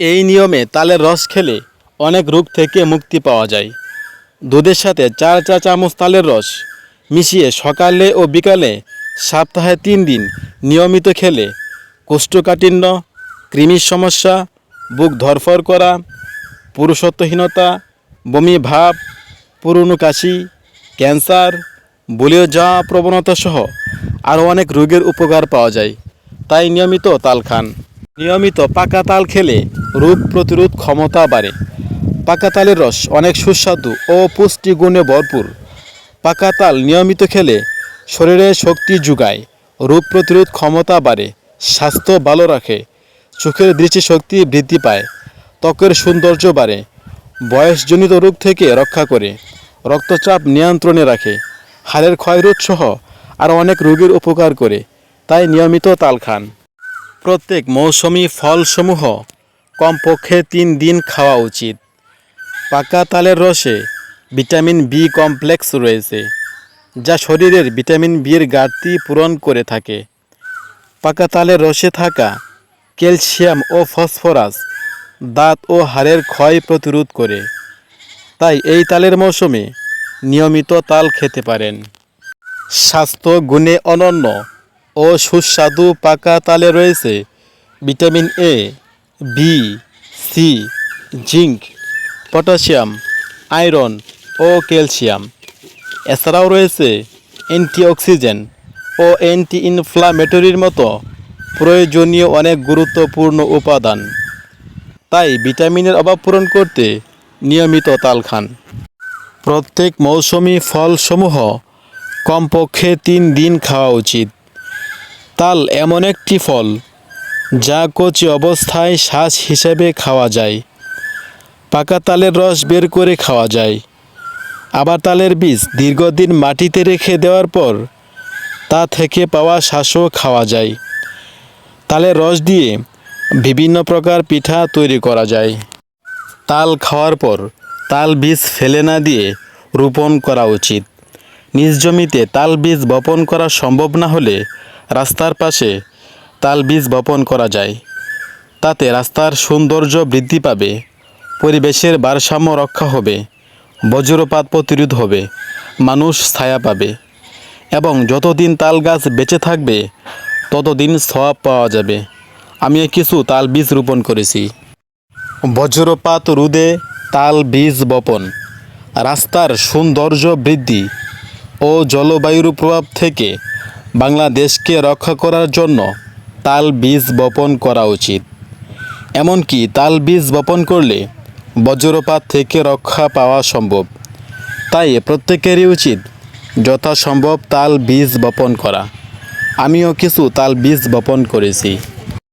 এই নিয়মে তালের রস খেলে অনেক রোগ থেকে মুক্তি পাওয়া যায়। দুধের সাথে চার চা চামচ তালের রস মিশিয়ে সকালে ও বিকালে সপ্তাহে তিন দিন নিয়মিত খেলে কোষ্ঠকাঠিন্য, কৃমির সমস্যা, বুক ধরফর করা, পুরুষত্বহীনতা, বমি ভাব, পুরনো কাশি, ক্যান্সার, বলিও যাওয়া প্রবণতা সহ আরও অনেক রোগের উপকার পাওয়া যায়। তাই নিয়মিত তাল খান। নিয়মিত পাকা তাল খেলে রোগ প্রতিরোধ ক্ষমতা বাড়ে। পাকা তালের রস অনেক সুস্বাদু ও পুষ্টিগুণে ভরপুর। পাকা তাল নিয়মিত খেলে শরীরে শক্তি যোগায়, রোগ প্রতিরোধ ক্ষমতা বাড়ে, স্বাস্থ্য ভালো রাখে, চোখের দৃষ্টিশক্তি বৃদ্ধি পায়, ত্বকের সৌন্দর্য বাড়ে, বয়সজনিত রোগ থেকে রক্ষা করে, রক্তচাপ নিয়ন্ত্রণে রাখে, হাড়ের ক্ষয়রোধ সহ আরও অনেক রোগের উপকার করে, তাই নিয়মিত তাল খান। প্রত্যেক মৌসুমি ফলসমূহ কমপক্ষে তিন দিন খাওয়া উচিত। পাকা তালের রসে ভিটামিন বি কমপ্লেক্স রয়েছে, যা শরীরের ভিটামিন বির ঘাটতি পূরণ করে থাকে। পাকা তালের রসে থাকা ক্যালসিয়াম ও ফসফরাস দাঁত ও হাড়ের ক্ষয় প্রতিরোধ করে। তাই এই তালের মৌসুমে নিয়মিত তাল খেতে পারেন। স্বাস্থ্য গুণে অনন্য। ও সুস্বাদু পাকা তালে রয়েছে vitamin A, B, C, zinc, potassium, iron O calcium. এছাড়াও রয়েছে অ্যান্টিঅক্সিজেন্ট ও অ্যান্টি ইনফ্লামেটরির মতো প্রয়োজনীয় অনেক গুরুত্বপূর্ণ উপাদান। তাই ভিটামিনের অভাব পূরণ করতে নিয়মিত তাল খান। প্রত্যেক মৌসুমি ফলসমূহ কমপক্ষে তিন দিন খাওয়া উচিত। তাল এমন একটি ফল, যা কচি অবস্থায় শ্বাস হিসেবে খাওয়া যায়। পাকা তালের রস বের করে খাওয়া যায়। আবার তালের বীজ দীর্ঘদিন মাটিতে রেখে দেওয়ার পর তা থেকে পাওয়া শ্বাসও খাওয়া যায়। তালের রস দিয়ে বিভিন্ন প্রকার পিঠা তৈরি করা যায়। তাল খাওয়ার পর তাল বীজ ফেলে না দিয়ে রোপণ করা উচিত। নিজ জমিতে তাল বীজ বপন করা সম্ভব না হলে রাস্তার পাশে তাল বীজ বপন করা যায়। তাতে রাস্তার সৌন্দর্য বৃদ্ধি পাবে, পরিবেশের ভারসাম্য রক্ষা হবে, বজ্রপাত প্রতিরোধ হবে, মানুষ ছায়া পাবে এবং যতদিন তাল গাছ বেঁচে থাকবে, ততদিন সওয়াব পাওয়া যাবে। আমি কিছু তাল বীজ রোপণ করেছি। বজ্রপাত রোধে তাল বীজ বপন, রাস্তার সৌন্দর্য বৃদ্ধি ও জলবায়ুর প্রভাব থেকে বাংলাদেশকে রক্ষা করার জন্য তাল বীজ বপন করা উচিত। এমনকি তাল বীজ বপন করলে বজ্রপাত থেকে রক্ষা পাওয়া সম্ভব। তাই প্রত্যেকেরই উচিত যথাসম্ভব তাল বীজ বপন করা। আমিও কিছু তাল বীজ বপন করেছি।